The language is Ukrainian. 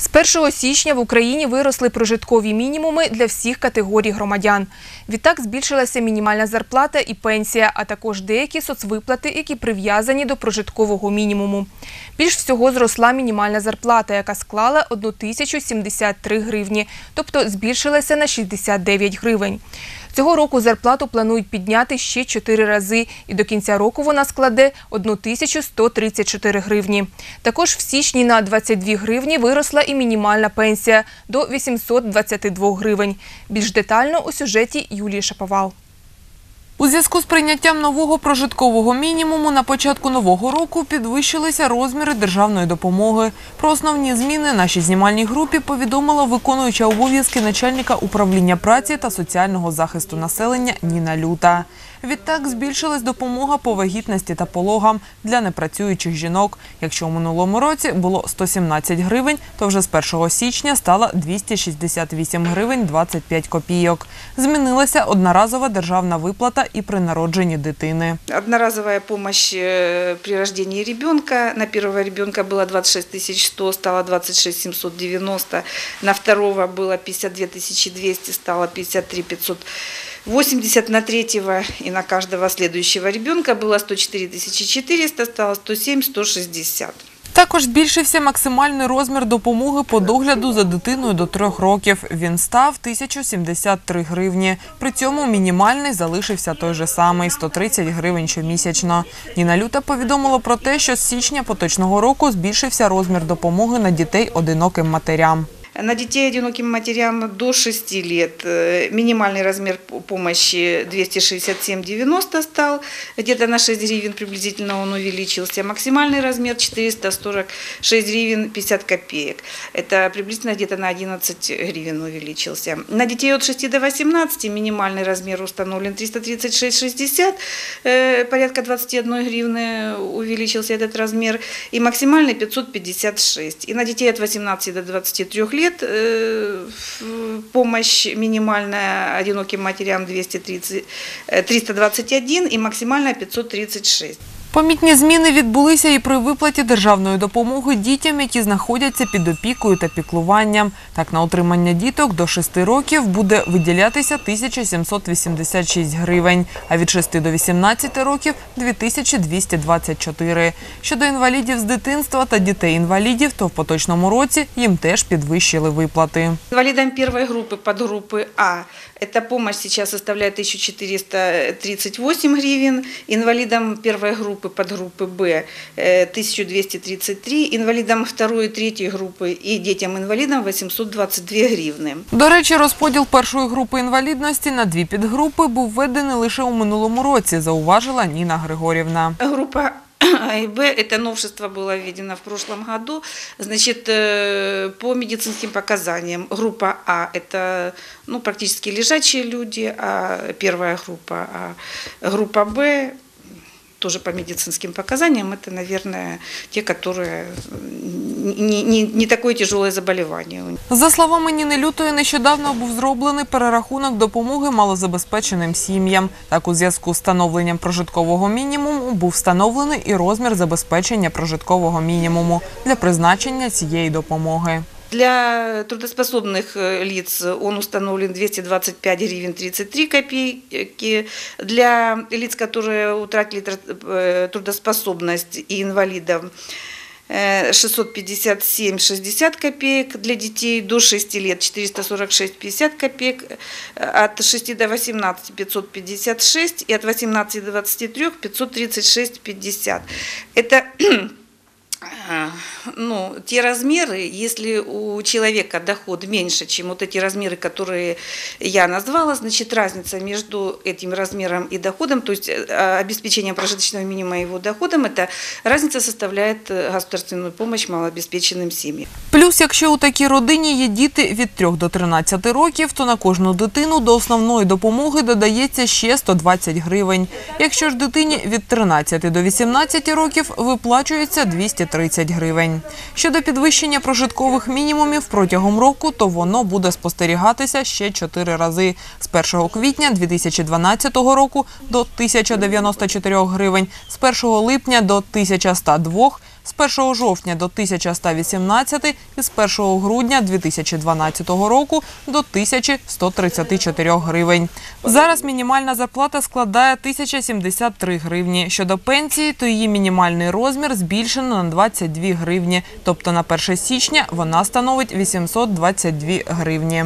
З 1 січня в Україні виросли прожиткові мінімуми для всіх категорій громадян. Відтак збільшилася мінімальна зарплата і пенсія, а також деякі соцвиплати, які прив'язані до прожиткового мінімуму. Більш всього зросла мінімальна зарплата, яка склала 1073 гривні, тобто збільшилася на 69 гривень. Цього року зарплату планують підняти ще 4 рази, і до кінця року вона складе 1134 гривні. Також в січні на 22 гривні виросла і мінімальна пенсія до 822 гривень. Більш детально у сюжеті Юлії Шаповал. У зв'язку з прийняттям нового прожиткового мінімуму на початку нового року підвищилися розміри державної допомоги. Про основні зміни нашій знімальній групі повідомила виконуюча обов'язки начальника управління праці та соціального захисту населення Ніна Люта. Відтак збільшилась допомога по вагітності та пологам для непрацюючих жінок. Якщо у минулому році було 117 гривень, то вже з 1 січня стало 268 гривень 25 копійок. Змінилася одноразова державна виплата і при народженні дитини. Одноразовая помощь э, при рождении ребенка. На первого ребенка было 26 100, стало 26 790. На второго было 52 200, стало 53 580. На третьего и на каждого следующего ребенка было 104 400, стало 107 160. Також збільшився максимальний розмір допомоги по догляду за дитиною до трьох років. Він став 1073 гривні. При цьому мінімальний залишився той же самий – 130 гривень щомісячно. Ніна Люта повідомила про те, що з січня поточного року збільшився розмір допомоги на дітей одиноким матерям. На детей одиноким матерям до 6 лет э, минимальный размер помощи 267,90 стал, где-то на 6 гривен приблизительно он увеличился. Максимальный размер 446 гривен 50 копеек. Это приблизительно где-то на 11 гривен увеличился. На детей от 6 до 18 минимальный размер установлен 336,60, э, порядка 21 гривны увеличился этот размер, и максимальный 556. И на детей от 18 до 23 лет э, помощь минимальная одиноким матерям 230, э, 321 и максимальная 536. Помітні зміни відбулися і при виплаті державної допомоги дітям, які знаходяться під опікою та піклуванням. Так, на утримання діток до 6 років буде виділятися 1786 гривень, а від 6 до 18 років – 2224. Щодо інвалідів з дитинства та дітей-інвалідів, то в поточному році їм теж підвищили виплати. Инвалидам первой группы, подгруппы А, эта помощь сейчас составляет 1438 гривен. Инвалидам первой группы, подгруппы Б, э, 1233. Инвалидам второй и третьей группы и детям-инвалидам 822 гривны. До речі, розподіл першої групи інвалідності на дві підгрупи був введений лише у минулому році, зауважила Ніна Григорівна. Группа А и Б, это новшество было введено в прошлом году, значит, э, по медицинским показаниям. Группа А – это ну, практически лежачие люди, а первая группа, а группа Б тоже по медицинским показаниям, это, наверное, те, которые не, не, не такое тяжелое заболевание. За словами Ніни Лютої, нещодавно був зроблений перерахунок допомоги малозабезпеченим сім'ям. Так, у зв'язку з встановленням прожиткового мінімуму був встановлений і розмір забезпечення прожиткового мінімуму для призначення цієї допомоги. Для трудоспособных э, лиц он установлен 225 гривен 33 копейки. Для лиц, которые утратили тр- э, трудоспособность и инвалидов, э, 657,60 копеек. Для детей до 6 лет 446,50 копеек. Э, От 6 до 18 556 и от 18 до 23 536,50. Это ну, те размеры, если у человека доход меньше, чем вот эти размеры, которые я назвала, значит разница между этим размером и доходом, то есть э, обеспечением прожиточного минимума и его доходом, эта разница составляет э, государственную помощь малообеспеченным семьям. Плюс, якщо у такій родині є діти від 3 до 13 років, то на кожну дитину до основної допомоги додається ще 120 гривень. Якщо ж дитині від 13 до 18 років виплачується 230 гривень. Щодо підвищення прожиткових мінімумів протягом року, то воно буде спостерігатися ще 4 рази – з 1 квітня 2012 року до 1094 гривень, з 1 липня до 1102, з 1 жовтня до 1118 і з 1 грудня 2012 року до 1134 гривень. Зараз мінімальна зарплата складає 1073 гривні. Щодо пенсії, то її мінімальний розмір збільшено на 22 гривні. Тобто на 1 січня вона становить 822 гривні.